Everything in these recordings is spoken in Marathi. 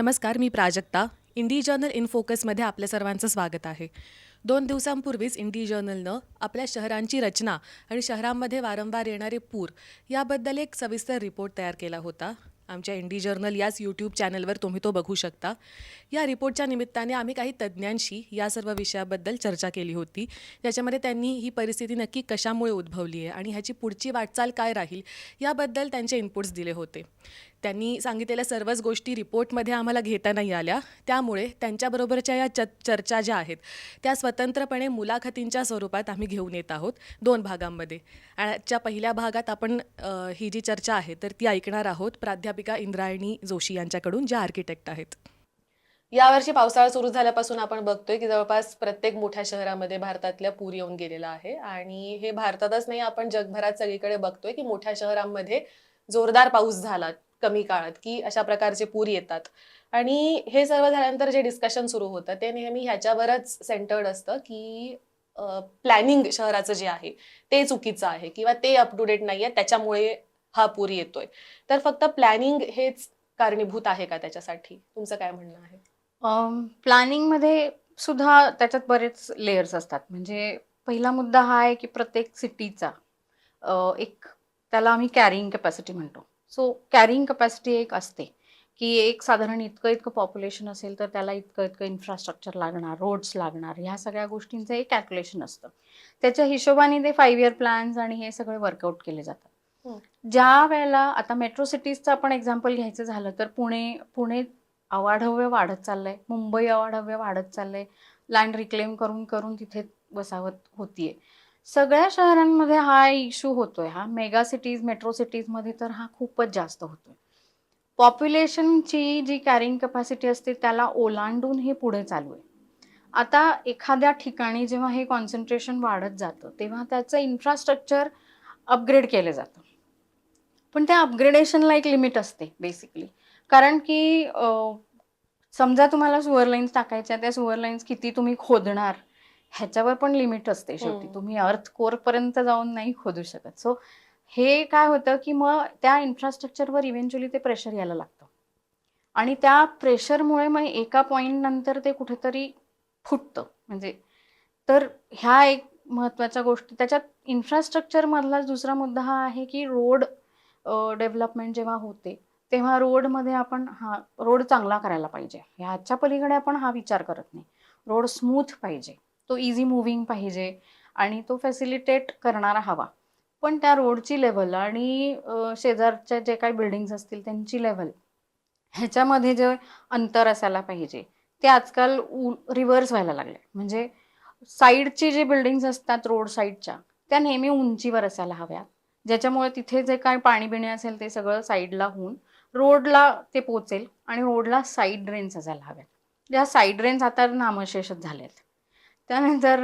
नमस्कार मी प्राजक्ता. इंडी जर्नल इन फोकसमध्ये आपल्या सर्वांचं स्वागत आहे. दोन दिवसांपूर्वीच इंडी जर्नलनं आपल्या शहरांची रचना आणि शहरांमध्ये वारंवार येणारे पूर याबद्दल एक सविस्तर रिपोर्ट तयार केला होता. आमच्या इंडी जर्नल याच यूट्यूब चॅनलवर तुम्ही तो बघू शकता. या रिपोर्टच्या निमित्ताने आम्ही काही तज्ज्ञांशी या सर्व विषयाबद्दल चर्चा केली होती. ज्याच्यामध्ये त्यांनी ही परिस्थिती नक्की कशामुळे उद्भवली आहे आणि ह्याची पुढची वाटचाल काय राहील याबद्दल त्यांचे इनपुट्स दिले होते. त्यांनी सांगितलेल्या सर्वच गोष्टी रिपोर्टमध्ये आम्हाला घेता नाही आल्या. त्यामुळे त्यांच्याबरोबरच्या या च चर्चा ज्या आहेत त्या स्वतंत्रपणे मुलाखतींच्या स्वरूपात आम्ही घेऊन येत आहोत दोन भागांमध्ये. आजच्या पहिल्या भागात आपण ही जी चर्चा आहे तर ती ऐकणार आहोत प्राध्यापिका इंद्रायणी जोशी यांच्याकडून ज्या आर्किटेक्ट आहेत. यावर्षी पावसाळा सुरू झाल्यापासून आपण बघतोय की जवळपास प्रत्येक मोठ्या शहरामध्ये भारतातल्या पूर येऊन गेलेला आहे. आणि हे भारतातच नाही आपण जगभरात सगळीकडे बघतोय की मोठ्या शहरांमध्ये जोरदार पाऊस झाला. कमी काळात की अशा प्रकारचे पूर येतात. आणि हे सर्व झाल्यानंतर जे डिस्कशन सुरू होतं ते नेहमी ह्याच्यावरच सेंटर्ड असतं की प्लॅनिंग शहराचं जे आहे ते चुकीचं आहे किंवा ते अप टू डेट नाही आहे त्याच्यामुळे हा पूर येतोय. तर फक्त प्लॅनिंग हेच कारणीभूत आहे का त्याच्यासाठी? तुमचं काय म्हणणं आहे? प्लॅनिंगमध्ये सुद्धा त्याच्यात बरेच लेयर्स असतात. म्हणजे पहिला मुद्दा हा आहे की प्रत्येक सिटीचा एक त्याला आम्ही कॅरिंग कॅपॅसिटी म्हणतो. सो कॅरिंग कॅपॅसिटी एक असते. की एक साधारण इतकं इतकं पॉप्युलेशन असेल तर त्याला इतकं इतकं इन्फ्रास्ट्रक्चर लागणार रोड्स लागणार ह्या सगळ्या गोष्टींचं एक कॅल्क्युलेशन असतं. त्याच्या हिशोबाने ते फाईव्ह इयर प्लॅन्स आणि हे सगळे वर्कआउट केले जातात. ज्या वेळेला आता मेट्रो सिटीजचं आपण एक्झाम्पल घ्यायचं झालं तर पुणे पुणे अवाढव्य वाढत चाललंय मुंबई अवाढव्य वाढत चाललंय. लँड रिक्लेम करून करून तिथे वसावत होतीये. सगळ्या शहरांमध्ये हा इश्यू होतोय हा. मेगा सिटीज मेट्रो सिटीजमध्ये तर हा खूपच जास्त होतोय. पॉप्युलेशनची जी कॅरिंग कपॅसिटी असते त्याला ओलांडून हे पुढे चालू आहे. आता एखाद्या ठिकाणी जेव्हा हे कॉन्सन्ट्रेशन वाढत जातं तेव्हा त्याचं इन्फ्रास्ट्रक्चर अपग्रेड केलं जातं. पण त्या अपग्रेडेशनला एक लिमिट असते बेसिकली कारण की समजा तुम्हाला सुअर लाईन्स टाकायच्या त्या सुअर लाईन्स किती तुम्ही खोदणार ह्याच्यावर पण लिमिट असते शेवटी. हम्म. तुम्ही अर्थ कोर पर्यंत जाऊन नाही खोदू शकत. सो हे काय होतं की मग त्या इन्फ्रास्ट्रक्चरवर इव्हेंच्युअली ते प्रेशर यायला लागतं. आणि त्या प्रेशरमुळे मग एका पॉईंट नंतर ते कुठेतरी फुटतं. म्हणजे तर ह्या एक महत्त्वाच्या गोष्टी. त्याच्यात इन्फ्रास्ट्रक्चर मधला दुसरा मुद्दा हा आहे की रोड डेव्हलपमेंट जेव्हा होते तेव्हा रोडमध्ये आपण हा रोड चांगला करायला पाहिजे. ह्याच्या पलीकडे आपण हा विचार करत नाही. रोड स्मूथ पाहिजे. तो इझी मुव्हिंग पाहिजे आणि तो फॅसिलिटेट करणारा हवा. पण त्या रोडची लेवल आणि शेजारच्या जे काही बिल्डिंग्स असतील त्यांची लेवल ह्याच्यामध्ये जे अंतर असायला पाहिजे ते आजकाल रिव्हर्स व्हायला लागले. म्हणजे साईडची जे बिल्डिंग्स असतात रोड साईडच्या त्या नेहमी उंचीवर असायला हव्या ज्याच्यामुळे तिथे जे काय पाणी बिणी असेल ते सगळं साईडला होऊन रोडला ते पोचेल आणि रोडला साईड ड्रेन्स असायला हव्यात. ज्या साईड ड्रेन्स आता नामशेषच झालेत. त्यानंतर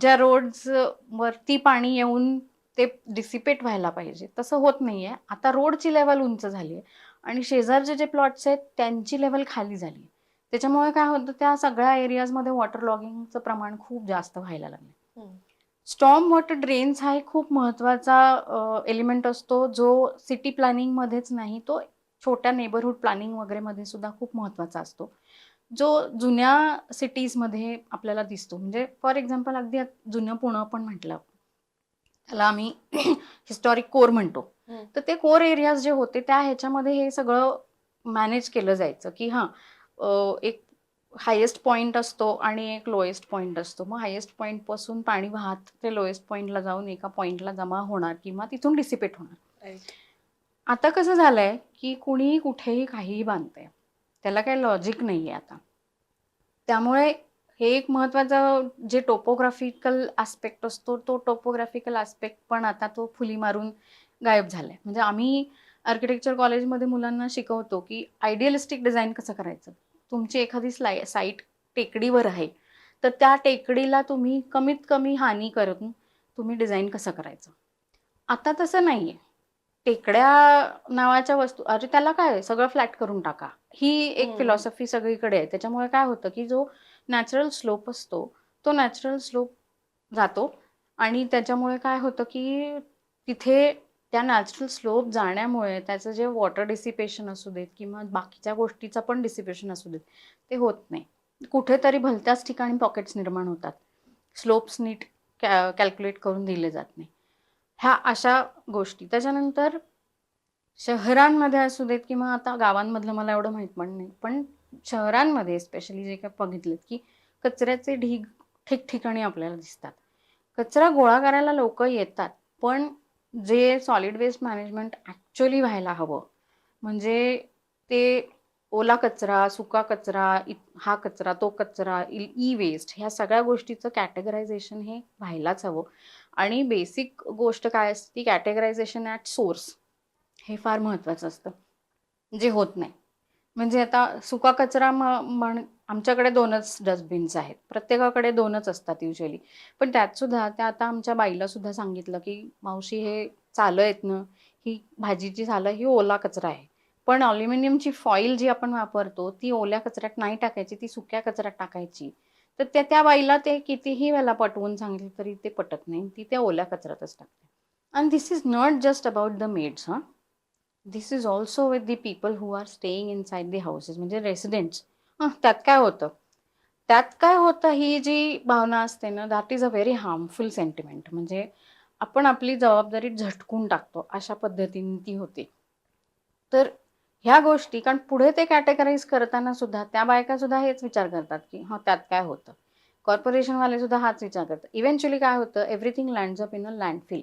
ज्या रोड्स वरती पाणी येऊन ते डिसिपेट व्हायला पाहिजे. तसं होत नाहीये. आता रोडची लेवल उंच झाली आहे आणि शेजारचे जे प्लॉट्स आहेत त्यांची लेवल खाली झाली त्याच्यामुळे काय होतं त्या सगळ्या एरियाजमध्ये वॉटर लॉगिंगचं प्रमाण खूप जास्त व्हायला लागलं. स्टॉम वॉटर ड्रेन्स हा एक खूप महत्त्वाचा एलिमेंट असतो. जो सिटी प्लॅनिंगमध्येच नाही तो छोट्या नेबरहूड प्लॅनिंग वगैरेमध्ये सुद्धा खूप महत्त्वाचा असतो. जो जुन्या सिटीजमध्ये आपल्याला दिसतो. म्हणजे फॉर एक्झाम्पल अगदी जुनं पुणं पण म्हटलं. त्याला आम्ही हिस्टॉरिक कोर म्हणतो. तर ते कोर एरियाज जे होते त्या ह्याच्यामध्ये हे सगळं मॅनेज केलं जायचं की हां एक हायेस्ट पॉईंट असतो आणि एक लोएस्ट पॉईंट असतो. मग हायेस्ट पॉईंटपासून पाणी वाहत ते लोएस्ट पॉईंटला जाऊन एका पॉईंटला जमा होणार किंवा तिथून डिसिपेट होणार. आता कसं झालंय की कुणीही कुठेही काहीही बांधतंय. त्याला काही लॉजिक नाही आहे आता. त्यामुळे हे एक महत्त्वाचं जे टोपोग्राफिकल आस्पेक्ट असतो तो टोपोग्राफिकल आस्पेक्ट पण आता तो फुली मारून गायब झालाय. म्हणजे आम्ही आर्किटेक्चर कॉलेजमध्ये मुलांना शिकवतो की आयडियलिस्टिक डिझाईन कसं करायचं? तुमची एखादी स्लाय साईट टेकडीवर आहे तर त्या टेकडीला तुम्ही कमीत कमी हानी करून तुम्ही डिझाईन कसं करायचं? आता तसं नाही आहे टेकड्या नावाच्या वस्तू अरे त्याला काय? सगळं फ्लॅट करून टाका. ही एक. फिलॉसॉफी सगळीकडे आहे. त्याच्यामुळे काय होतं की जो नॅचरल स्लोप असतो तो नॅचरल स्लोप जातो. आणि त्याच्यामुळे काय होतं की तिथे त्या नॅचरल स्लोप जाण्यामुळे त्याचं जे वॉटर डिसिपेशन असू देत किंवा बाकीच्या गोष्टीचं पण डिसिपेशन असू देत ते होत नाही. कुठेतरी भलत्याच ठिकाणी पॉकेट्स निर्माण होतात. स्लोप्स नीट कॅ कॅल्क्युलेट करून दिले जात नाही. ह्या अशा गोष्टी. त्याच्यानंतर शहरांमध्ये असू देत किंवा आता गावांमधलं मला एवढं माहीत पण नाही. पण शहरांमध्ये स्पेशली जे काय बघितलेत की कचऱ्याचे ढीग ठिकठिकाणी आपल्याला दिसतात. कचरा गोळा करायला लोक येतात पण जे सॉलिड वेस्ट मॅनेजमेंट ॲक्च्युली व्हायला हवं. म्हणजे ते ओला कचरा सुका कचरा इ हा कचरा तो कचरा ई वेस्ट ह्या सगळ्या गोष्टीचं कॅटेगरायझेशन हे व्हायलाच हवं. आणि बेसिक गोष्ट काय असते ती कॅटेगरायझेशन ॲट सोर्स हे फार महत्त्वाचं असतं. जे होत नाही. म्हणजे आता सुका कचरा म्हण आमच्याकडे दोनच डस्टबिन्स आहेत. प्रत्येकाकडे दोनच असतात युजली पण त्यात सुद्धा त्या आता आमच्या बाईला सुद्धा सांगितलं की मावशी हे चालं आहेत ना ही भाजीची झालं ही ओला कचरा आहे. पण अल्युमिनियमची फॉईल जी आपण वापरतो ती ओल्या कचऱ्यात नाही टाकायची ती सुक्या कचऱ्यात टाकायची. तर त्या त्या बाईला ते कितीही वेळा पटवून सांगितलं तरी ते पटत नाही. ती त्या ओल्या कचऱ्यातच टाकते. And this is not just about the maids हां this is also with the people who are staying inside the houses म्हणजे रेसिडेंट्स हां त्यात काय होतं? त्यात काय होतं? ही जी भावना असते ना that is a very harmful sentiment म्हणजे आपण आपली जबाबदारी झटकून टाकतो अशा पद्धतीने ती होते. तर ह्या गोष्टी कारण पुढे ते कॅटेगराईज करताना सुद्धा त्या बायका सुद्धा हेच विचार करतात की हां त्यात काय होतं? कॉर्पोरेशनवाले सुद्धा हाच विचार करतात. इव्हेंच्युअली काय होतं? Everything lands up in a landfill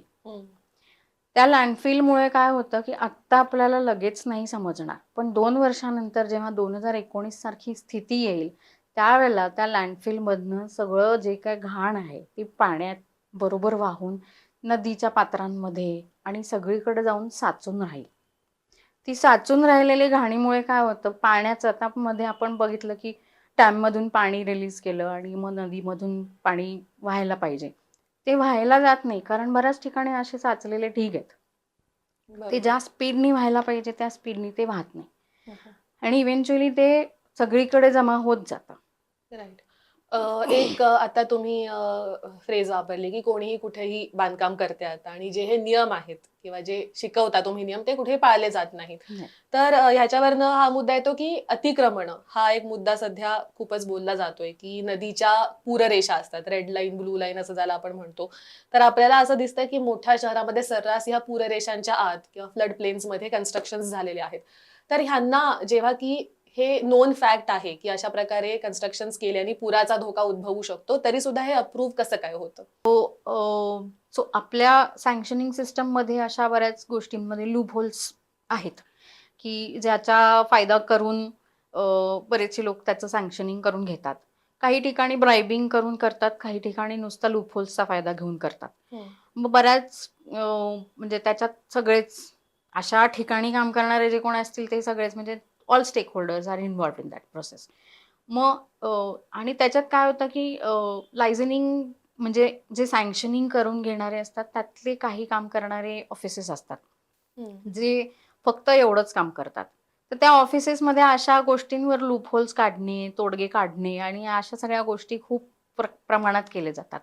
त्या लँडफिलमुळे काय होतं की आत्ता आपल्याला लगेच नाही समजणार. पण दोन वर्षानंतर जेव्हा दोन हजार एकोणीस सारखी स्थिती येईल त्यावेळेला त्या लँडफिलमधनं सगळं जे काय घाण आहे ती पाण्यात बरोबर वाहून नदीच्या पात्रांमध्ये आणि सगळीकडे जाऊन साचून राहील. ती साचून राहिलेली घाणीमुळे काय होतं? पाण्याचं आता मध्ये आपण बघितलं की डॅममधून पाणी रिलीज केलं आणि मग नदीमधून पाणी व्हायला पाहिजे. ते व्हायला जात नाही कारण बऱ्याच ठिकाणी असे साचलेले ढीग आहेत. ते ज्या स्पीडनी व्हायला पाहिजे त्या स्पीडनी ते वाहत नाही. आणि इव्हेंच्युअली ते सगळीकडे जमा होत जातं. राईट एक अ, आता तुम्ही फ्रेज वापरली की कोणीही कुठेही बांधकाम करते आता आणि जे हे नियम आहेत किंवा जे शिकवता तुम्ही नियम ते कुठे पाळले जात नाहीत. नाही. तर अ, ह्याच्यावरनं हा मुद्दा येतो की अतिक्रमण हा एक मुद्दा सध्या खूपच बोलला जातोय की नदीच्या पूररेषा असतात रेड लाईन ब्लू लाईन असं ज्याला आपण म्हणतो. तर आपल्याला असं दिसतं की मोठ्या शहरामध्ये सर्रास ह्या पूररेषांच्या आत किंवा फ्लड प्लेन्समध्ये कन्स्ट्रक्शन झालेले आहेत. तर ह्यांना जेव्हा की हे नोन फॅक्ट आहे की अशा प्रकारे कन्स्ट्रक्शन केल्याने पुराचा धोका उद्भवू शकतो तरी सुद्धा हे अप्रूव्ह कसं काय होतं? सो आपल्या सँक्शनिंग सिस्टममध्ये अशा बऱ्याच गोष्टींमध्ये लूप होल्स आहेत. की ज्याचा फायदा करून बरेचसे लोक त्याचं सँक्शनिंग करून घेतात. काही ठिकाणी ब्रायबिंग करून करतात काही ठिकाणी नुसता लूप होल्सचा फायदा घेऊन करतात. मग बऱ्याच म्हणजे त्याच्यात सगळेच अशा ठिकाणी काम करणारे जे कोण असतील ते सगळेच म्हणजे all stakeholders are involved in that process मग आणि त्याच्यात काय होतं की लायझनिंग म्हणजे जे सँक्शनिंग करून घेणारे असतात त्यातले काही काम करणारे ऑफिसेस असतात. जे फक्त एवढंच काम करतात. तर त्या ऑफिसेसमध्ये अशा गोष्टींवर लूप होल्स काढणे तोडगे काढणे आणि अशा सगळ्या गोष्टी खूप प्र प्रमाणात केले जातात.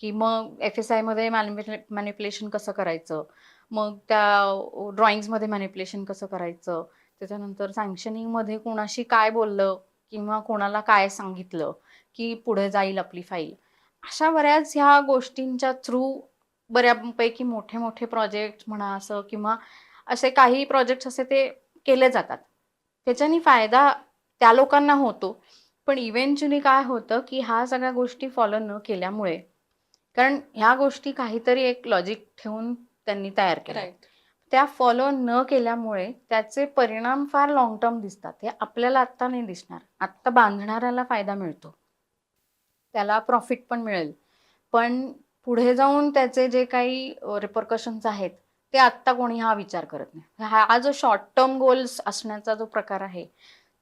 की मग एफ एस आयमध्ये मॅनिप्युले मॅनिप्युलेशन कसं करायचं? मग त्या ड्रॉइंग्समध्ये मॅनिप्युलेशन कसं करायचं? त्याच्यानंतर सँक्शनिंगमध्ये कोणाशी काय बोललं किंवा कोणाला काय सांगितलं की पुढे जाईल आपली फाईल अशा बऱ्याच ह्या गोष्टींच्या थ्रू बऱ्यापैकी मोठे मोठे प्रोजेक्ट म्हणा असं किंवा असे काही प्रोजेक्ट्स असे ते केले जातात. त्याच्यानी फायदा त्या लोकांना होतो. पण इव्हेंच्युअली काय होतं की ह्या सगळ्या गोष्टी फॉलो न केल्यामुळे कारण ह्या गोष्टी काहीतरी एक लॉजिक ठेवून त्यांनी तयार केल्या. राईट त्या फॉलो न केल्यामुळे त्याचे परिणाम फार लॉंग टर्म दिसतात. हे आपल्याला आत्ता नाही दिसणार. आत्ता बांधणाऱ्याला फायदा मिळतो. त्याला प्रॉफिट पण मिळेल. पण पुढे जाऊन त्याचे जे काही रिपरकशन्स आहेत ते आत्ता कोणी हा विचार करत नाही. हा जो शॉर्ट टर्म गोल्स असण्याचा जो प्रकार आहे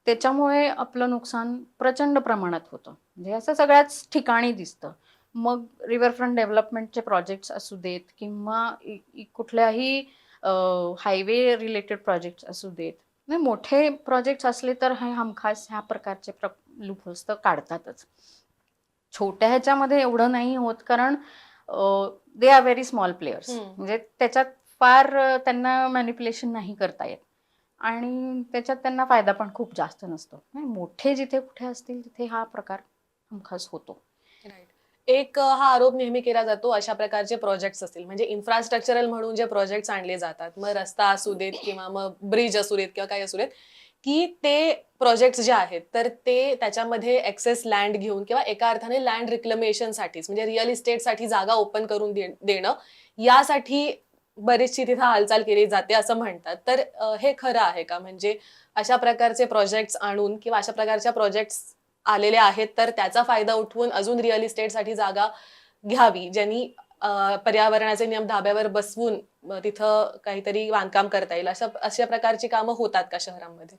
त्याच्यामुळे आपलं नुकसान प्रचंड प्रमाणात होतं. म्हणजे असं सगळ्याच ठिकाणी दिसतं. मग रिव्हरफ्रंट डेव्हलपमेंटचे प्रोजेक्ट्स असू देत किंवा कुठल्याही हायवे रिलेटेड प्रोजेक्ट्स असू देत. म्हणजे मोठे प्रोजेक्ट्स असले तर हे हमखास ह्या प्रकारचे प्र लूपहोल्स तर काढतातच. छोट्या ह्याच्यामध्ये एवढं नाही होत कारण they are very small players. म्हणजे त्याच्यात फार त्यांना मॅनिप्युलेशन नाही करता येत. आणि त्याच्यात त्यांना फायदा पण खूप जास्त नसतो. नाही, मोठे जिथे कुठे असतील तिथे हा प्रकार हमखास होतो. एक हा आरोप नेहमी केला जातो अशा प्रकारचे प्रोजेक्ट्स असतील. म्हणजे इन्फ्रास्ट्रक्चरल म्हणून जे प्रोजेक्ट्स आणले जातात मग रस्ता असू देत किंवा मग ब्रिज असू देत किंवा काही असू देत की ते प्रोजेक्ट्स जे आहेत तर ते त्याच्यामध्ये एक्सेस लँड घेऊन किंवा एका अर्थाने लँड रिक्लमेशनसाठीच म्हणजे रिअल इस्टेटसाठी जागा ओपन करून देणं यासाठी बरीचशी तिथं हालचाल केली जाते असं म्हणतात. तर हे खरं आहे का? म्हणजे अशा प्रकारचे प्रोजेक्ट्स आणून किंवा अशा प्रकारच्या प्रोजेक्ट्स आलेले आहेत तर त्याचा फायदा उठवून अजून रिअल इस्टेटसाठी जागा घ्यावी ज्यांनी पर्यावरणाचे नियम धाब्यावर बसवून तिथं काहीतरी बांधकाम करता येईल. अशा अशा प्रकारची कामं होतात का शहरांमध्ये?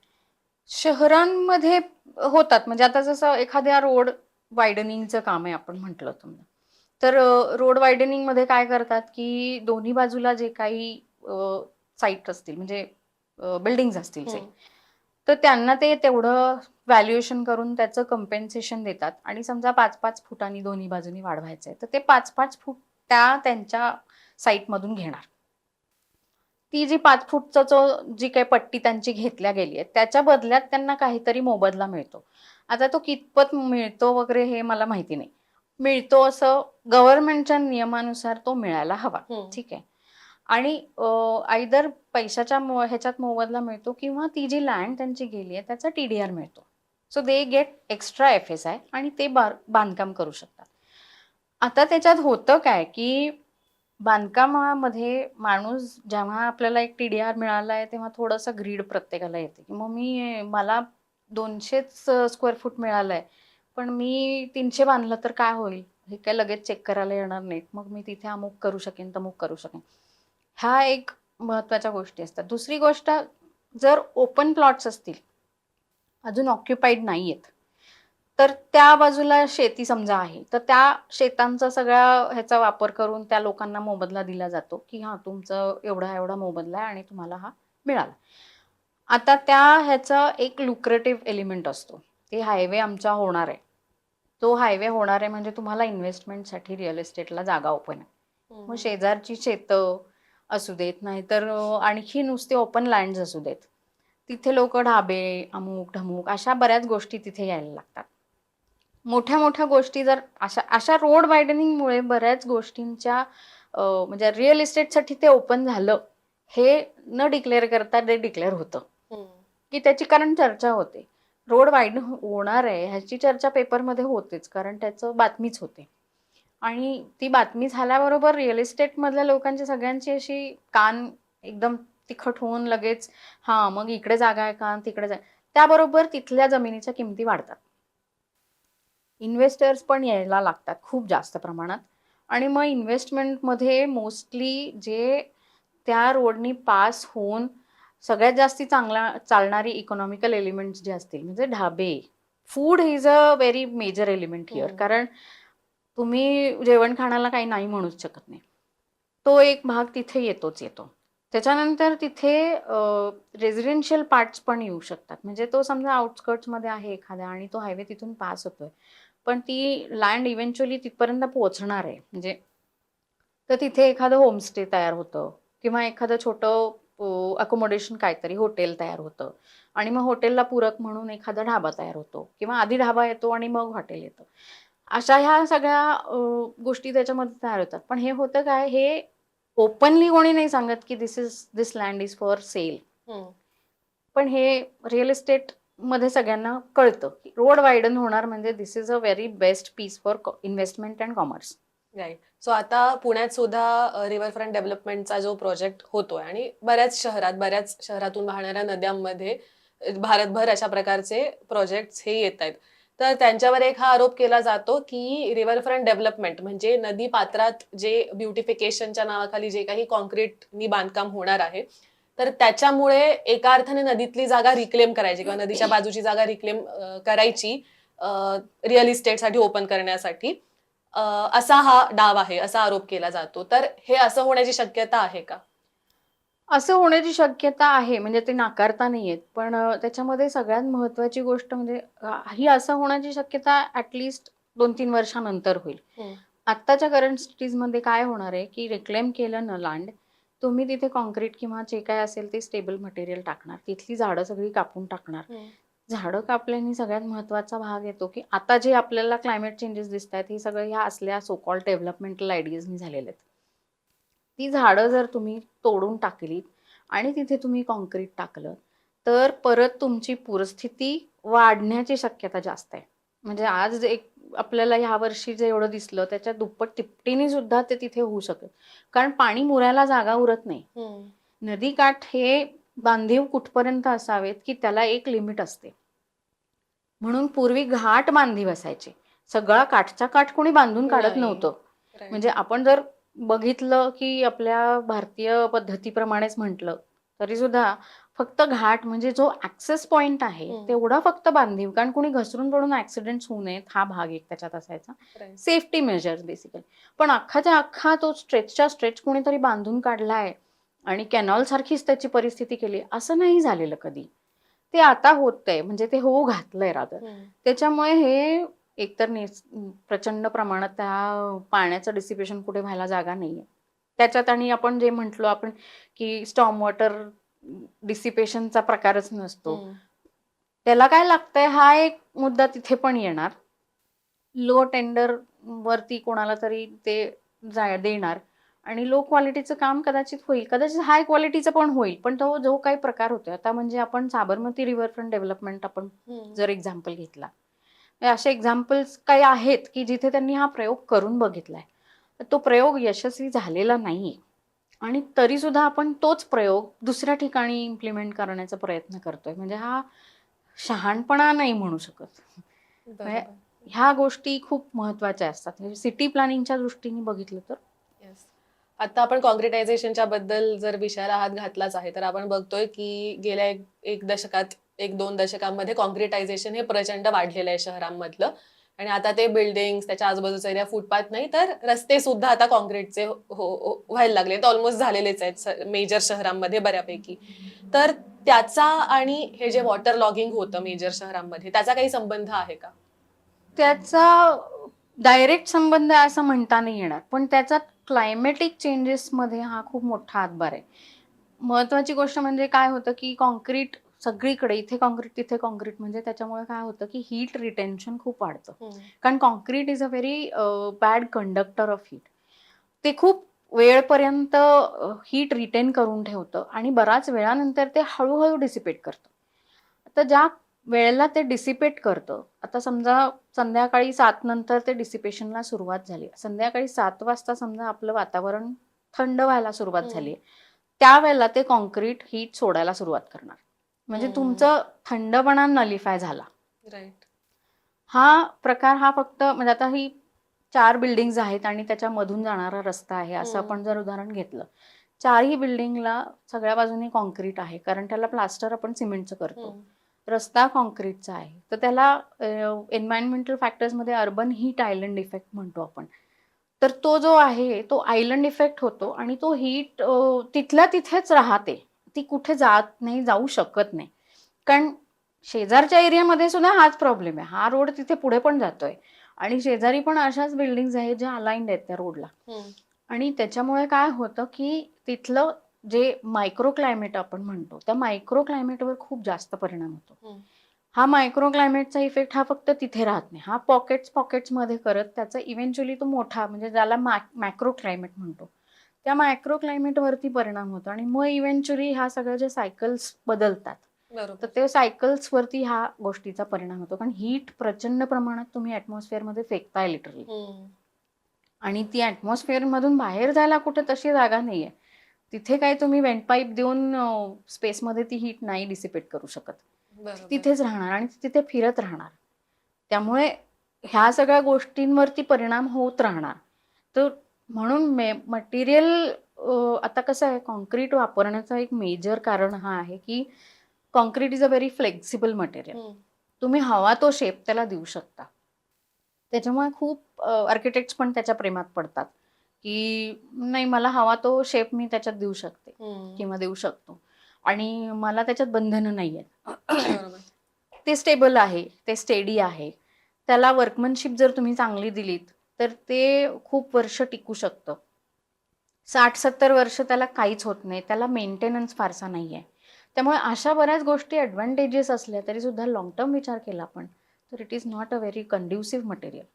शहरांमध्ये होतात. म्हणजे आता जसं एखाद्या रोड वायडनिंगचं काम आहे आपण म्हटलं तुम्ही. तर रोड वायडनिंगमध्ये काय करतात की दोन्ही बाजूला जे काही साईट असतील म्हणजे बिल्डिंग असतील. तर त्यांना ते तेवढं व्हॅल्युएशन करून त्याचं कम्पेन्सेशन देतात. आणि समजा पाच पाच फुटांनी दोन्ही बाजूनी वाढवायचं आहे तर ते पाच पाच फूट त्या त्यांच्या साईटमधून घेणार. ती जी पाच फूटचं जो जी काही पट्टी त्यांची घेतल्या गेली आहे त्याच्या बदल्यात त्यांना काहीतरी मोबदला मिळतो. आता तो कितपत मिळतो वगैरे हे मला माहिती नाही. मिळतो असं गव्हर्नमेंटच्या नियमानुसार तो मिळायला हवा. ठीक आहे. आणि आयदर पैशाच्या मो- ह्याच्यात मोबदला मिळतो किंवा ती जी लँड त्यांची गेली आहे त्याचा टी डी आर मिळतो. So they get extra F S I आणि ते बार- बांधकाम करू शकतात. आता त्याच्यात होतं काय की बांधकामामध्ये माणूस जेव्हा आपल्याला एक टी डी आर मिळाला आहे तेव्हा थोडंसं ग्रीड प्रत्येकाला येते की मग मी मला दोनशेच स्क्वेअर फूट मिळालं आहे पण मी तीनशे बांधलं तर काय होईल? हे काय लगेच चेक करायला येणार नाहीत. मग मी तिथे अमुक करू शकेन तमुक करू शकेन. ह्या एक महत्त्वाच्या गोष्टी असतात. दुसरी गोष्ट जर ओपन प्लॉट्स असतील अजून ऑक्युपाईड नाही आहेत तर त्या बाजूला शेती समजा आहे तर त्या शेतांचा सगळ्या ह्याचा वापर करून त्या लोकांना मोबदला दिला जातो की हां तुमचं एवढा एवढा मोबदला आहे आणि तुम्हाला हा मिळाला. आता त्या ह्याचा एक लुक्रेटिव्ह एलिमेंट असतो. ते हायवे आमचा होणार आहे. तो हायवे होणार आहे म्हणजे तुम्हाला इन्व्हेस्टमेंटसाठी रिअल इस्टेटला जागा ओपन आहे. मग शेजारची शेतं असू देत नाहीतर आणखी नुसते ओपन लँड्स असू देत. तिथे लोक ढाबे अमुक ढमुक अशा बऱ्याच गोष्टी तिथे यायला लागतात. मोठ्या मोठ्या गोष्टी जर अशा अशा रोड वायडनिंगमुळे बऱ्याच गोष्टींच्या म्हणजे रिअल इस्टेटसाठी ते ओपन झालं हे न डिक्लेअर करता ते डिक्लेअर होतं. की त्याची कारण चर्चा होते. रोड वाईड होणार आहे ह्याची चर्चा पेपरमध्ये होतेच कारण त्याचं बातमीच होते. आणि ती बातमी झाल्याबरोबर रिअल इस्टेटमधल्या लोकांची सगळ्यांची अशी कान एकदम तिखट होऊन लगेच हां मग इकडे जागा आहे का? तिकडे जागा त्याबरोबर तिथल्या जमिनीच्या किमती वाढतात. इन्व्हेस्टर्स पण यायला लागतात खूप जास्त प्रमाणात. आणि मग इन्व्हेस्टमेंटमध्ये मोस्टली जे त्या रोडनी पास होऊन सगळ्यात जास्ती चांगला चालणारी इकॉनॉमिकल एलिमेंट्स जे असतील म्हणजे ढाबे food is a very major element here. कारण तुम्ही जेवण खाण्याला काही नाही म्हणूच शकत नाही. तो एक भाग तिथे येतोच येतो. त्याच्यानंतर तिथे रेझिडेन्शियल पार्ट्स पण येऊ शकतात. म्हणजे तो समजा आउटस्कर्ट्समध्ये आहे एखाद्या आणि तो हायवे तिथून पास होतोय. पण ती लँड इव्हेंच्युअली तिथपर्यंत पोहोचणार आहे. म्हणजे तर तिथे एखादं होमस्टे तयार होतं किंवा एखादं छोटं अकोमोडेशन काहीतरी हॉटेल तयार होतं. आणि मग हॉटेलला पूरक म्हणून एखादा ढाबा तयार होतो. किंवा आधी ढाबा येतो आणि मग हॉटेल येतं. अशा ह्या सगळ्या गोष्टी त्याच्यामध्ये तयार होतात. पण हे होतं काय हे ओपनली कोणी नाही सांगत की this is this land is for sale. पण हे रिअल इस्टेटमध्ये सगळ्यांना कळतं की रोड वाईडन होणार म्हणजे this is a very best piece for investment and commerce right so आता पुण्यात सुद्धा रिव्हरफ्रंट डेव्हलपमेंटचा जो प्रोजेक्ट होतोय आणि बऱ्याच शहरात बऱ्याच शहरातून वाहणाऱ्या नद्यांमध्ये भारतभर अशा प्रकारचे प्रोजेक्ट्स हे येत आहेत. तर त्यांच्यावर एक हा आरोप केला जातो की रिव्हरफ्रंट डेव्हलपमेंट म्हणजे नदी पात्रात जे ब्युटिफिकेशनच्या नावाखाली जे काही कॉन्क्रीटनी बांधकाम होणार आहे तर त्याच्यामुळे एका अर्थाने नदीतली जागा रिक्लेम करायची किंवा नदीच्या बाजूची जागा रिक्लेम करायची रिअल इस्टेटसाठी ओपन करण्यासाठी असा हा डाव आहे असा आरोप केला जातो. तर हे असं होण्याची शक्यता आहे का? असं होण्याची शक्यता आहे म्हणजे ते नाकारता नाही येत. पण त्याच्यामध्ये सगळ्यात महत्वाची गोष्ट म्हणजे अ, ही असं होण्याची शक्यता ऍटलिस्ट दोन तीन वर्षानंतर होईल. हम्म. आत्ताच्या करंट सिटीजमध्ये काय होणार आहे की रिक्लेम केलं ना लँड तुम्ही तिथे कॉन्क्रीट किंवा जे काय असेल ते स्टेबल मटेरियल टाकणार. तिथली झाडं सगळी कापून टाकणार. झाडं कापल्याने सगळ्यात महत्त्वाचा भाग येतो की आता जे आपल्याला क्लायमेट चेंजेस दिसत आहेत हे सगळं ह्या असल्या सोकॉल डेव्हलपमेंटल आयडियाजनी झालेले आहेत. ती झाडं जर तुम्ही तोडून टाकलीत आणि तिथे तुम्ही कॉन्क्रीट टाकलं तर परत तुमची पूरस्थिती वाढण्याची शक्यता जास्त आहे. म्हणजे आज एक आपल्याला ह्या वर्षी जे एवढं दिसलं त्याच्या दुप्पट तिपटीने सुद्धा ते तिथे होऊ शकत. कारण पाणी मुरायला जागा उरत नाही. नदीकाठ हे बांधीव कुठपर्यंत असावेत की त्याला एक लिमिट असते. म्हणून पूर्वी घाट बांधीव असायचे. सगळा काठचा काठ कोणी बांधून काढत. नव्हतं. म्हणजे आपण जर बघितलं की आपल्या भारतीय पद्धतीप्रमाणेच म्हटलं तरी सुद्धा फक्त घाट म्हणजे जो ऍक्सेस पॉइंट आहे. तेवढा फक्त बांधीव. कारण कोणी घसरून पडून ऍक्सिडेंट होऊ नयेत हा भाग एक त्याच्यात असायचा. सेफ्टी मेजर्स बेसिकली पण अख्खाच्या अख्खा तो स्ट्रेचच्या स्ट्रेच कोणीतरी बांधून काढलाय आणि कॅनॉल सारखीच त्याची परिस्थिती केली असं नाही झालेलं कधी. ते आता होतंय म्हणजे ते होऊ घातलंय रादर त्याच्यामुळे हे एकतर नेस प्रचंड प्रमाणात त्या पाण्याचं डिसिपेशन कुठे व्हायला जागा नाहीये. त्याच्यात आणि आपण जे म्हटलो आपण की स्टॉम वॉटर डिसिपेशनचा प्रकारच नसतो. त्याला काय लागतंय? हा एक मुद्दा तिथे पण येणार. लो टेंडर वरती कोणाला तरी ते जा देणार. आणि लो क्वालिटीचं काम कदाचित होईल. कदाचित हाय क्वालिटीचं पण होईल. पण तो जो काही प्रकार होतोय आता म्हणजे आपण साबरमती रिव्हरफ्रंट डेव्हलपमेंट आपण जर एक्झाम्पल घेतला. असे एक्झाम्पल्स काही आहेत की जिथे त्यांनी हा प्रयोग करून बघितलाय. तर तो प्रयोग यशस्वी झालेला नाहीये. आणि तरी सुद्धा आपण तोच प्रयोग दुसऱ्या ठिकाणी इम्प्लिमेंट करण्याचा प्रयत्न करतोय. म्हणजे हा शहाणपणा नाही म्हणू शकत. बरोबर. ह्या गोष्टी खूप महत्त्वाच्या असतात. म्हणजे सिटी प्लॅनिंगच्या दृष्टीने बघितलं तर. Yes. आता आपण कॉन्क्रिटायझेशनच्या बद्दल जर विषयाला हात घातलाच आहे तर आपण बघतोय की गेल्या एक एक दशकात एक दोन दशकांमध्ये कॉन्क्रिटायझेशन हे प्रचंड वाढलेलं आहे शहरांमधलं. आणि आता ते बिल्डिंग त्याच्या आजूबाजूचा एरिया फुटपाथ नाही तर रस्ते सुद्धा आता कॉन्क्रीटचे हो, हो, हो व्हायला लागले. तर ऑलमोस्ट झालेलेच आहेत मेजर शहरांमध्ये बऱ्यापैकी. तर त्याचा आणि हे जे वॉटर लॉगिंग होतं मेजर शहरांमध्ये त्याचा काही संबंध आहे का? त्याचा डायरेक्ट संबंध आहे असं म्हणता नाही येणार पण त्याचा क्लायमेटिक चेंजेसमध्ये हा खूप मोठा हातभार आहे. महत्वाची गोष्ट म्हणजे काय होतं की कॉन्क्रीट सगळीकडे इथे कॉन्क्रीट तिथे कॉन्क्रीट म्हणजे त्याच्यामुळे काय होतं की हीट रिटेन्शन खूप वाढतं. कारण concrete is a very bad conductor of heat ते खूप वेळपर्यंत हीट रिटेन करून ठेवतं आणि बराच वेळानंतर ते हळूहळू डिसिपेट करतं. आता ज्या वेळेला ते डिसिपेट करतं आता समजा संध्याकाळी सात नंतर ते डिसिपेशनला सुरुवात झाली. संध्याकाळी सात वाजता समजा आपलं वातावरण थंड व्हायला सुरुवात हम्म. झाली त्यावेळेला ते कॉन्क्रीट हीट सोडायला सुरुवात करणार. म्हणजे. तुमचं थंडपणा नलिफाय झाला. राईट हा प्रकार हा फक्त म्हणजे आता ही चार बिल्डिंग आहेत आणि त्याच्यामधून जाणारा रस्ता आहे असं हम्म. आपण जर उदाहरण घेतलं. चारही बिल्डिंगला सगळ्या बाजूनी कॉन्क्रीट आहे कारण त्याला प्लास्टर आपण सिमेंटचं करतो. रस्ता कॉन्क्रीटचा आहे. तर त्याला एन्व्हायरमेंटल फॅक्टर्समध्ये अर्बन हीट आयलंड इफेक्ट म्हणतो आपण. तर तो जो आहे तो आयलंड इफेक्ट होतो आणि तो हीट तिथल्या तिथेच राहते. ती कुठे जात नाही जाऊ शकत नाही. कारण शेजारच्या एरियामध्ये सुद्धा हाच प्रॉब्लेम आहे. हा रोड तिथे पुढे पण जातोय. आणि शेजारी पण अशाच बिल्डिंग्स आहेत ज्या अलाइंड आहेत त्या रोडला आणि त्याच्यामुळे काय होतं की तिथलं जे मायक्रो क्लायमेट आपण म्हणतो त्या मायक्रो क्लायमेटवर खूप जास्त परिणाम होतो. हा मायक्रो क्लायमेटचा इफेक्ट हा फक्त तिथे राहत नाही. हा पॉकेट्स पॉकेट्समध्ये करत त्याचा इव्हेंच्युअली तो मोठा म्हणजे ज्याला मॅक्रो क्लायमेट म्हणतो. त्या मायक्रो क्लायमेटवरती परिणाम होतो. आणि मग इव्हेंच्युअली ह्या सगळ्या ज्या सायकल्स बदलतात तर ते सायकल्सवरती ह्या गोष्टीचा परिणाम होतो. कारण हीट प्रचंड प्रमाणात तुम्ही ॲटमॉस्फिअरमध्ये फेकताय लिटरली. आणि ती ॲटमॉस्फिअर मधून बाहेर जायला कुठे तशी जागा नाहीये. तिथे काय तुम्ही वेंट पाईप देऊन स्पेसमध्ये ती हीट नाही डिसिपेट करू शकत. तिथेच राहणार आणि तिथे फिरत राहणार. त्यामुळे ह्या सगळ्या गोष्टींवरती परिणाम होत राहणार. तर म्हणून मे मटेरियल आता कसं आहे कॉन्क्रीट वापरण्याचं एक मेजर कारण हा आहे की concrete is a very flexible material. तुम्ही हवा तो शेप त्याला देऊ शकता त्याच्यामुळे खूप आर्किटेक्ट पण त्याच्या प्रेमात पडतात की नाही मला हवा तो शेप मी त्याच्यात देऊ शकते. किंवा देऊ शकतो आणि मला त्याच्यात बंधनं नाही आहेत. ते स्टेबल आहे ते स्टेडी आहे त्याला वर्कमनशिप जर तुम्ही चांगली दिलीत तर ते खूप वर्ष टिकू शकतं. साठ सत्तर वर्ष त्याला काहीच होत नाही. त्याला मेंटेनन्स फारसा नाही आहे त्यामुळे अशा बऱ्याच गोष्टी ॲडव्हान्टेजेस असल्या तरी सुद्धा लॉंग टर्म विचार केला आपण तर it is not a very conducive material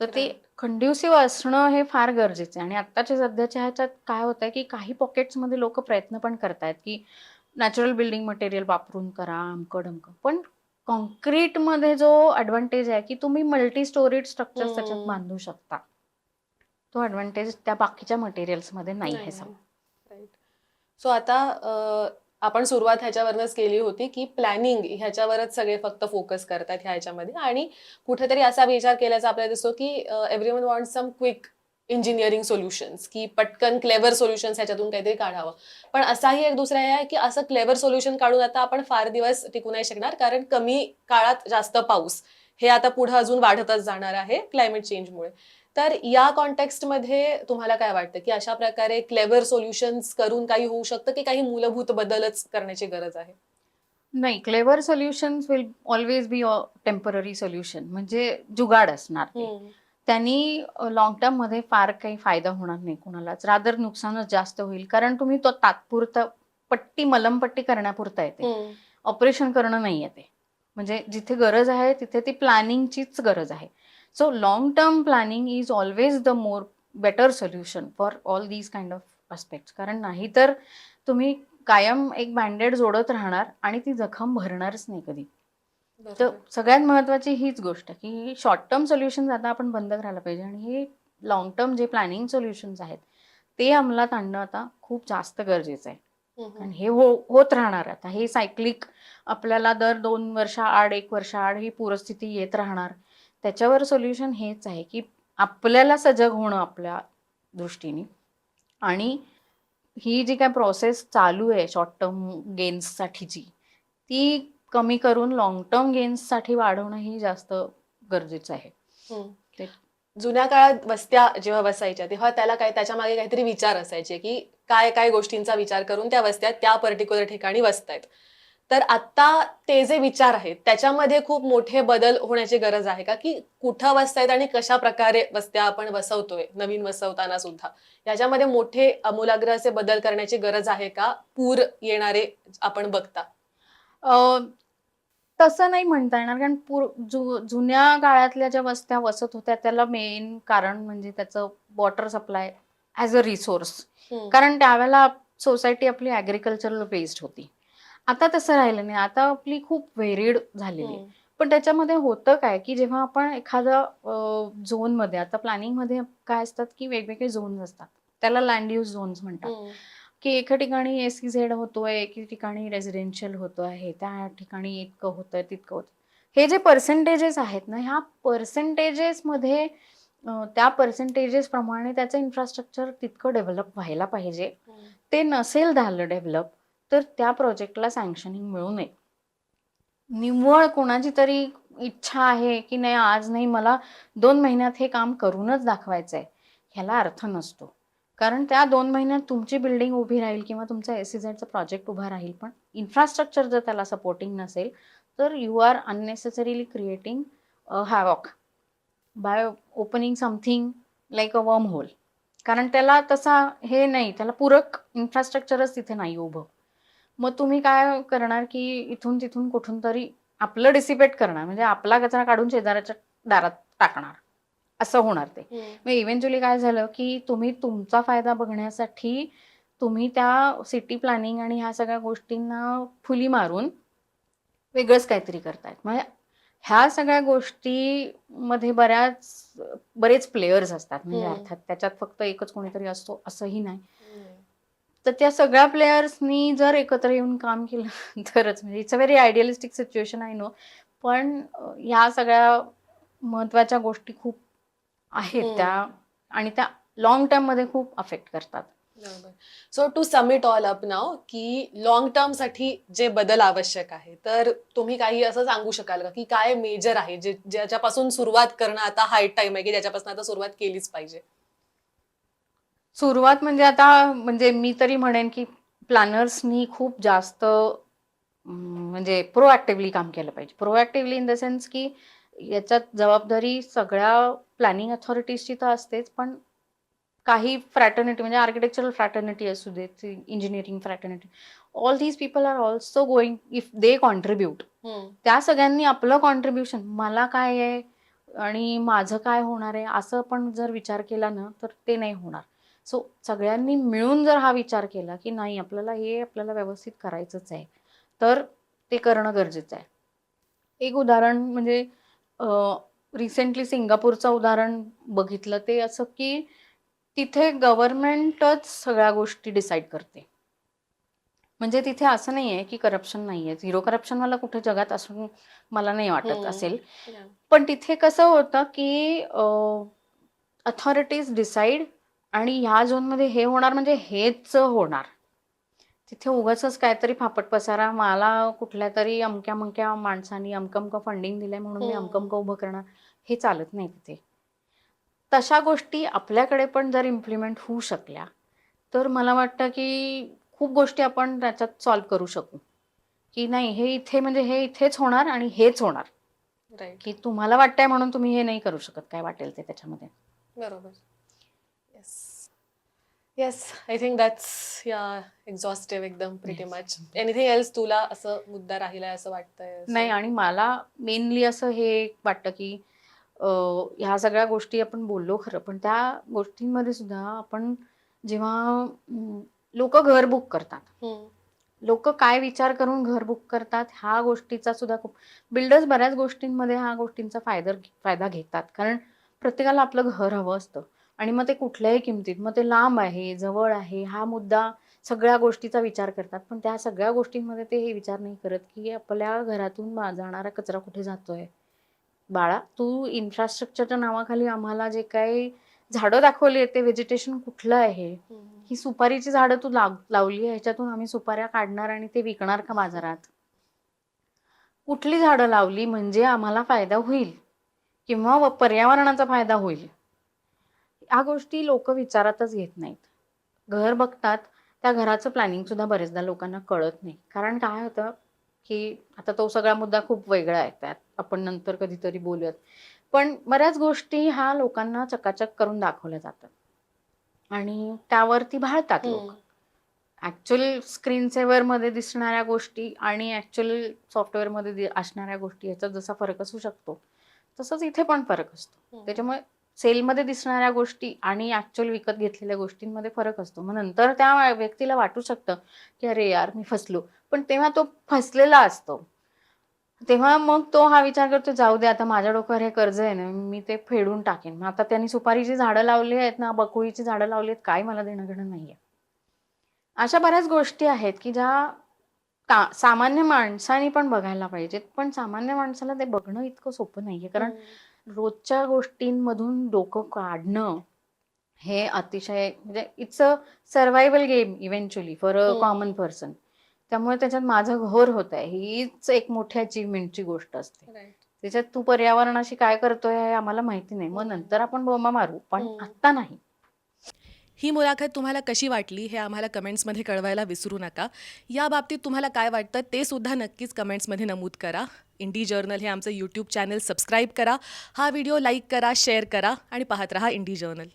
तर ते. कंड्युसिव्ह असणं हे फार गरजेचं आहे. आणि आत्ताच्या सध्याच्या ह्याच्यात काय होत आहे की काही पॉकेट्समध्ये लोक प्रयत्न पण करतायत की नॅचरल बिल्डिंग मटेरियल वापरून करा अमकं डमकं पण कॉन्क्रीटमध्ये जो ॲडव्हान्टेज आहे की तुम्ही मल्टी स्टोरीड स्ट्रक्चर त्याच्यात. बांधू शकता. तो ॲडव्हान्टेज त्या बाकीच्या मटेरियल्समध्ये नाही आहे सम सो आता आपण सुरुवात ह्याच्यावरनच केली होती की प्लॅनिंग ह्याच्यावरच सगळे फक्त फोकस करतात ह्या ह्याच्यामध्ये. आणि कुठेतरी असा विचार केल्याचा आपल्याला दिसतो की everyone want some quick engineering solutions की पटकन क्लेवर सोल्युशन्स ह्याच्यातून काहीतरी काढावं. पण असाही एक दुसरा हे आहे की असं क्लेवर सोल्युशन काढून आता आपण फार दिवस टिकू नाही शकणार कारण कमी काळात जास्त पाऊस. हे आता पुढे अजून वाढतच जाणार आहे क्लायमेट चेंजमुळे तर या कॉन्टेक्स्टमध्ये तुम्हाला काय वाटतं की अशा प्रकारे क्लेवर सोल्युशन्स करून काही होऊ शकतं की काही मूलभूत बदलच करण्याची गरज आहे? नाही clever solutions will always be a temporary solution म्हणजे जुगाड असणार त्यांनी लॉंग टर्ममध्ये फार काही फायदा होणार नाही कुणालाच. रादर नुकसानच जास्त होईल. कारण तुम्ही तो तात्पुरता पट्टी मलमपट्टी करण्यापुरता येते ऑपरेशन करणं नाही आहे ते. म्हणजे जिथे गरज आहे तिथे ती प्लॅनिंगचीच गरज आहे. So long term planning is always the more better solution for all these kind of aspects कारण नाहीतर तुम्ही कायम एक बँडेड जोडत राहणार आणि ती जखम भरणारच नाही कधी. तर सगळ्यात महत्वाची हीच गोष्ट की शॉर्ट टर्म सोल्युशन्स आता आपण बंद करायला पाहिजे आणि हे लॉंग टर्म जे प्लॅनिंग सोल्युशन्स आहेत ते अंमलात आणणं आता खूप जास्त गरजेचं आहे. आणि हे हो होत राहणार आता हे सायक्लिक आपल्याला दर दोन वर्षाआड एक वर्षाआड ही पूरस्थिती येत राहणार. त्याच्यावर सोल्युशन हेच आहे की आपल्याला सजग होणं आपल्या दृष्टीने. आणि ही जी काय प्रोसेस चालू आहे शॉर्ट टर्म गेन्ससाठीची ती कमी करून लॉंग टर्म गेन्ससाठी वाढवणं ही जास्त गरजेचं आहे. ते- जुन्या काळात वस्त्या जेव्हा बसायच्या तेव्हा त्याला काय त्याच्यामागे काहीतरी विचार असायचे की काय काय गोष्टींचा विचार करून त्या वस्त्या त्या पर्टिक्युलर ठिकाणी बसतायत. तर आता ते जे विचार आहेत त्याच्यामध्ये खूप मोठे बदल होण्याची गरज आहे का? की कुठं बसतायत आणि कशा प्रकारे वस्त्या आपण बसवतोय नवीन बसवताना सुद्धा. याच्यामध्ये मोठे अमूलाग्र असे बदल करण्याची गरज आहे का? पूर येणारे आपण बघता. अ, तसं नाही म्हणता येणार कारण पूर जु जुन्या काळातल्या ज्या वस्त्या वसत होत्या त्याला मेन कारण म्हणजे त्याचं water supply as a resource कारण त्यावेळेला सोसायटी आपली ॲग्रिकल्चरल बेस्ड होती. आता तसं राहिलं नाही. आता आपली खूप व्हेरिड झालेली पण त्याच्यामध्ये होतं काय की जेव्हा आपण एखादा झोनमध्ये आता प्लॅनिंगमध्ये काय असतात की वेगवेगळे झोन्स असतात. त्याला लँड यूज झोन्स म्हणतात. की एका ठिकाणी एस सी झेड होतोय एके ठिकाणी रेसिडेन्शियल होतो आहे त्या ठिकाणी इतकं होतंय तितकं होतं हे जे पर्सेंटेजेस आहेत ना ह्या पर्सेंटेजेसमध्ये त्या पर्सेंटेजेस प्रमाणे त्याचं इन्फ्रास्ट्रक्चर तितकं डेव्हलप व्हायला पाहिजे. ते नसेल झालं डेव्हलप तर त्या प्रोजेक्टला सँक्शनिंग मिळू नये. निव्वळ कोणाची तरी इच्छा आहे की नाही आज नाही मला दोन महिन्यात हे काम करूनच दाखवायचं आहे ह्याला अर्थ नसतो. कारण त्या दोन महिन्यात तुमची बिल्डिंग उभी राहील किंवा तुमचा एस झेडचा प्रोजेक्ट उभा राहील पण इन्फ्रास्ट्रक्चर जर त्याला सपोर्टिंग नसेल तर you are unnecessarily creating havoc by opening something like a wormhole कारण त्याला तसा हे नाही त्याला पूरक इन्फ्रास्ट्रक्चरच तिथे नाही उभं. मग तुम्ही काय करणार की इथून तिथून कुठून तरी आपलं डिसिपेट करणार म्हणजे आपला कचरा काढून शेजाऱ्याच्या दारात टाकणार. असं होणार ते. मग इव्हेंच्युअली काय झालं की तुम्ही तुमचा फायदा बघण्यासाठी तुम्ही त्या सिटी प्लॅनिंग आणि ह्या सगळ्या गोष्टींना फुली मारून वेगळंच काहीतरी करतायत. म्हणजे ह्या सगळ्या गोष्टीमध्ये बऱ्याच बरेच प्लेयर्स असतात. म्हणजे. अर्थात त्याच्यात फक्त एकच कोणीतरी असतो असंही नाही. तर त्या सगळ्या प्लेयर्सनी जर एकत्र येऊन काम केलं तरच. म्हणजे it's a very idealistic situation I know पण ह्या सगळ्या महत्त्वाच्या गोष्टी खूप आहेत. त्या आणि त्या लॉंग टर्ममध्ये खूप अफेक्ट करतात. So to sum it all up now की लॉंग टर्मसाठी जे बदल आवश्यक आहे तर तुम्ही काही असं सांगू शकाल का की काय मेजर आहे जे ज्याच्यापासून सुरुवात करणं आता हाय टाइम आहे की ज्याच्यापासून आता सुरुवात केलीच पाहिजे? सुरुवात म्हणजे आता म्हणजे मी तरी म्हणेन की प्लॅनर्सनी खूप जास्त म्हणजे प्रोॲक्टिव्हली काम केलं पाहिजे. प्रोॲक्टिव्हली इन द सेन्स की याच्यात जबाबदारी सगळ्या प्लॅनिंग अथॉरिटीजची तर असतेच पण काही फ्रॅटर्निटी म्हणजे आर्किटेक्चरल फ्रॅटर्निटी असू देत engineering fraternity all these people are also going if they contribute त्या सगळ्यांनी आपलं कॉन्ट्रीब्युशन मला काय आहे आणि माझं काय होणार आहे असं पण जर विचार केला ना तर ते नाही होणार. सो सगळ्यांनी मिळून जर हा विचार केला की नाही आपल्याला हे आपल्याला व्यवस्थित करायचंच आहे तर ते करणं गरजेचं आहे. एक उदाहरण म्हणजे रिसेंटली सिंगापूरचं उदाहरण बघितलं ते असं की तिथे गव्हर्नमेंटच सगळ्या गोष्टी डिसाईड करते. म्हणजे तिथे असं नाही आहे की करप्शन नाही आहे झिरो करप्शनवाला कुठे जगात असून मला नाही वाटत. असेल. पण तिथे कसं होतं की अथॉरिटीज डिसाईड आणि ह्या झोनमध्ये हे होणार म्हणजे हेच होणार. तिथे उगाच काहीतरी फापट पसारा मला कुठल्या तरी अमक्या ममक्या माणसानी अमकं अमकं फंडिंग दिलंय म्हणून मी हम्म. अमकं अमकं उभं करणार हे चालत नाही तिथे. तशा गोष्टी आपल्याकडे पण जर इम्प्लिमेंट होऊ शकल्या तर मला वाटतं की खूप गोष्टी आपण त्याच्यात सॉल्व्ह करू शकू. की नाही हे इथे म्हणजे हे इथेच होणार आणि हेच होणार. की तुम्हाला वाटतंय म्हणून तुम्ही हे नाही करू शकत काय वाटेल ते त्याच्यामध्ये. बरोबर. Yes yes I think that's या एक्झॉस्टिव्ह एकदम प्रिटी. मच एनिथिंग एल्स तुला असं मुद्दा राहिलाय असं वाटतंय? नाही आणि मला मेनली असं हे वाटतं की ह्या सगळ्या गोष्टी आपण बोललो खरं पण त्या गोष्टींमध्ये सुद्धा आपण जेव्हा लोक घर बुक करतात. लोक काय विचार करून घर बुक करतात ह्या गोष्टीचा सुद्धा खूप बिल्डर्स बऱ्याच गोष्टींमध्ये ह्या गोष्टींचा फायदा फायदा घेतात कारण प्रत्येकाला आपलं घर हवं असतं आणि मग ते कुठल्याही किमतीत मग ते लांब आहे जवळ आहे हा मुद्दा सगळ्या गोष्टीचा विचार करतात. पण त्या सगळ्या गोष्टींमध्ये ते हे विचार नाही करत की आपल्या घरातून जाणारा कचरा कुठे जातोय? बाळा तू इन्फ्रास्ट्रक्चरच्या नावाखाली आम्हाला जे काही झाडं दाखवली ते व्हेजिटेशन कुठलं आहे. ही सुपारीची झाडं तू लाव लावली आहे ह्याच्यातून आम्ही सुपाऱ्या काढणार आणि ते विकणार का बाजारात? कुठली झाडं लावली म्हणजे आम्हाला फायदा होईल? किंवा पर्यावरणाचा फायदा होईल? ह्या गोष्टी लोक विचारातच घेत नाहीत. घर बघतात त्या घराचं प्लॅनिंग सुद्धा बरेचदा लोकांना कळत नाही. कारण काय होतं की आता तो सगळा मुद्दा खूप वेगळा आहे त्यात. आपण नंतर कधीतरी बोलूयात. पण बऱ्याच गोष्टी ह्या लोकांना चकाचक करून दाखवल्या जातात. आणि त्यावरती भाळतात लोक. ऍक्च्युअल स्क्रीन सेव्हरमध्ये दिसणाऱ्या गोष्टी आणि ऍक्च्युअल सॉफ्टवेअरमध्ये दि- असणाऱ्या गोष्टी याच्यात जसा फरक असू शकतो तसंच इथे पण फरक असतो. त्याच्यामुळे सेलमध्ये दिसणाऱ्या गोष्टी आणि ऍक्च्युअल विकत घेतलेल्या गोष्टींमध्ये फरक असतो. मग नंतर त्या व्यक्तीला वाटू शकतं की अरे यार मी फसलो. पण तेव्हा तो फसलेला असतो. तेव्हा मग तो हा विचार करतो जाऊ दे आता माझ्या डोक्यावर हे कर्ज आहे ना मी ते फेडून टाकेन. मग आता त्यांनी सुपारीची झाडं लावली आहेत ना बकुळीची झाडं लावली आहेत काय मला देणं घेणं नाहीये. अशा बऱ्याच गोष्टी आहेत की ज्या का सामान्य माणसाने पण बघायला पाहिजेत. पण सामान्य माणसाला ते बघणं इतकं सोपं नाहीये. कारण हो. रोजच्या गोष्टींमधून डोकं काढणं हे अतिशय म्हणजे it's a survival game eventually for a. Common person त्यामुळे त्याच्यात माझं घोर होत आहे. हीच एक मोठी अचीवमेंटची गोष्ट असते. त्याच्यात तू पर्यावरणाशी काय करतोय हे आम्हाला माहिती नाही. मग नंतर आपण बोमा मारू पण हम्म. आत्ता नाही. ही मुलाखत तुम्हाला कशी वाटली हे आम्हाला कमेंट्समध्ये कळवायला विसरू नका. या बाबतीत तुम्हाला काय वाटतं ते सुद्धा नक्कीच कमेंट्समध्ये नमूद करा. इंडी जर्नल हे आमचं यूट्यूब चॅनल सबस्क्राईब करा. हा व्हिडिओ लाईक करा शेअर करा आणि पाहत रहा इंडी जर्नल.